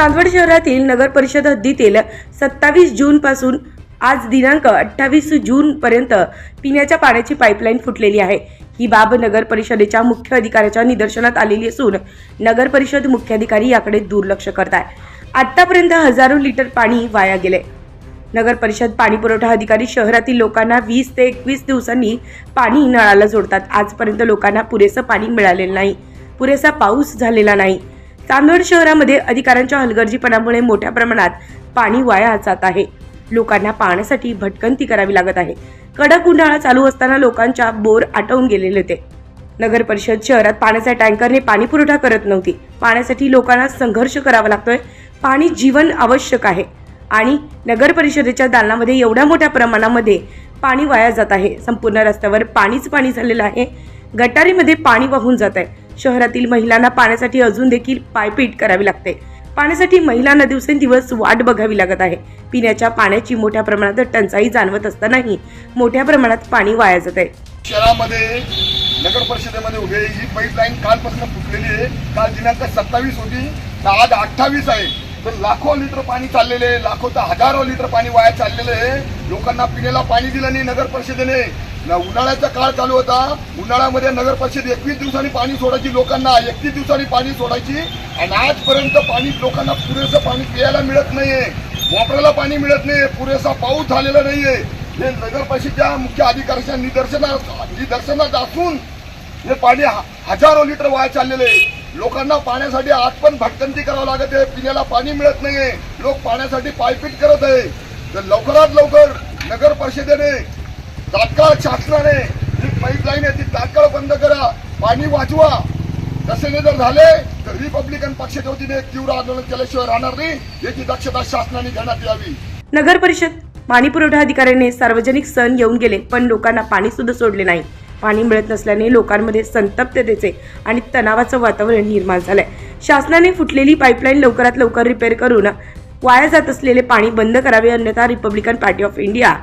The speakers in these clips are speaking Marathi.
चांदवड शहरातील नगर परिषद हद्दीतील सत्तावीस जून पासून आज दिनांक अठ्ठावीस जून पर्यंत पिण्याच्या पाण्याची पाईपलाईन फुटलेली आहे. ही बाब नगर परिषदेच्या मुख्य अधिकाऱ्याच्या निदर्शनात आलेली असून नगर परिषद मुख्याधिकारी याकडे दुर्लक्ष करत आहे. आतापर्यंत हजारो लिटर पाणी वाया गेले. नगर परिषद पाणी पुरवठा अधिकारी शहरातील लोकांना वीस ते एकवीस दिवसांनी पाणी नळाला जोडतात. आजपर्यंत लोकांना पुरेसं पाणी मिळालेलं नाही. पुरेसा पाऊस झालेला नाही. चांदवड शहरामध्ये अधिकाऱ्यांच्या हलगर्जीपणामुळे मोठ्या प्रमाणात पाणी वाया जात आहे. लोकांना पाण्यासाठी भटकंती करावी लागत आहे. कडक उन्हाळा चालू असताना लोकांच्या बोर आटवून गेलेले होते. नगर परिषद शहरात पाण्याच्या टँकरने पाणी पुरवठा करत नव्हती. पाण्यासाठी लोकांना संघर्ष करावा लागतोय. पाणी जीवन आवश्यक आहे. आणि नगर परिषदेच्या दालनामध्ये एवढ्या मोठ्या प्रमाणामध्ये पाणी वाया जात आहे. संपूर्ण रस्त्यावर पाणीच पाणी झालेलं आहे. गटारीमध्ये पाणी वाहून जात आहे. शहरातील महिलांना पाण्यासाठी अजून देखील पायपीट करावी लागते. पाण्यासाठी महिलांना दिवसेंदिवस वाट बघावी लागत आहे. पिण्याच्या पाण्याची मोठ्या प्रमाणात टंचाई जाणवत असतानाही मोठ्या प्रमाणात पाणी वाया जात. आहे शहरामध्ये नगर परिषदेमध्ये उभे ही पाईपलाईन कालपासून फुटलेली आहे. काल दिनांक सत्तावीस होती. तर आज अठ्ठावीस आहे. तर लाखो लिटर पाणी चाललेले आहे. लाखो तर हजारो लिटर पाणी वाया चाललेलं आहे. लोकांना पिण्याला पाणी दिलं नाही नगर परिषदेने. ना उन्हाळ्याचा काळ चालू होता. उन्हाळ्यामध्ये नगर परिषद एकवीस दिवसांनी पाणी सोडायची लोकांना एकतीस दिवसांनी पाणी सोडायची. आणि आजपर्यंत पाणी लोकांना पुरेसं पाणी प्यायला मिळत नाहीये. वापरायला पाणी मिळत नाही पुरेसा पाऊस झालेला नाहीये. हे नगर परिषदच्या मुख्य अधिकाऱ्यांच्या निदर्शनात निदर्शनात असून हे पाणी हजारो लिटर वाया चाललेले आहे. लोकांना पाण्यासाठी आज पण भटकंती करावं लागत आहे. पिण्याला पाणी मिळत नाहीये. लोक पाण्यासाठी पायपीट करत आहे. तर लवकरात लवकर नगर परिषदेने तात्काळ शासनाने जी पाईपलाईन आहे ती तात्काळ बंद करा पाणी वाचवा. तसे नाही जर झाले तर रिपब्लिकन पक्षाच्या वतीने तीव्र आंदोलन केल्याशिवाय राहणार नाही याची दक्षता शासनाने घेण्यात यावी. नगर परिषद पाणी पुरवठा अधिकाऱ्याने सार्वजनिक सण येऊन गेले पण लोकांना पाणी सुद्धा सोडले नाही. पाणी मिळत नसल्याने लोकांमध्ये संतप्ततेचे आणि तणावाचं वातावरण निर्माण झालंय. शासनाने फुटलेली पाईपलाईन लवकरात लवकर रिपेअर करून वाया जात असलेले पाणी बंद करावे अन्यथा Republican Party of India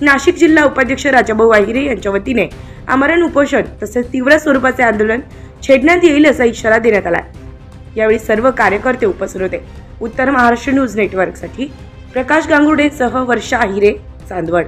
Nashik जिल्हा उपाध्यक्ष राजाभाऊ आहिरे यांच्या वतीने आमरण उपोषण तसेच तीव्र स्वरूपाचे आंदोलन छेडण्यात येईल असा इशारा देण्यात आला यावेळी सर्व कार्यकर्ते उपस्थित होते. उत्तर महाराष्ट्र न्यूज नेटवर्कसाठी प्रकाश गांगुर्डेसह वर्षा आहिरे चांदवड.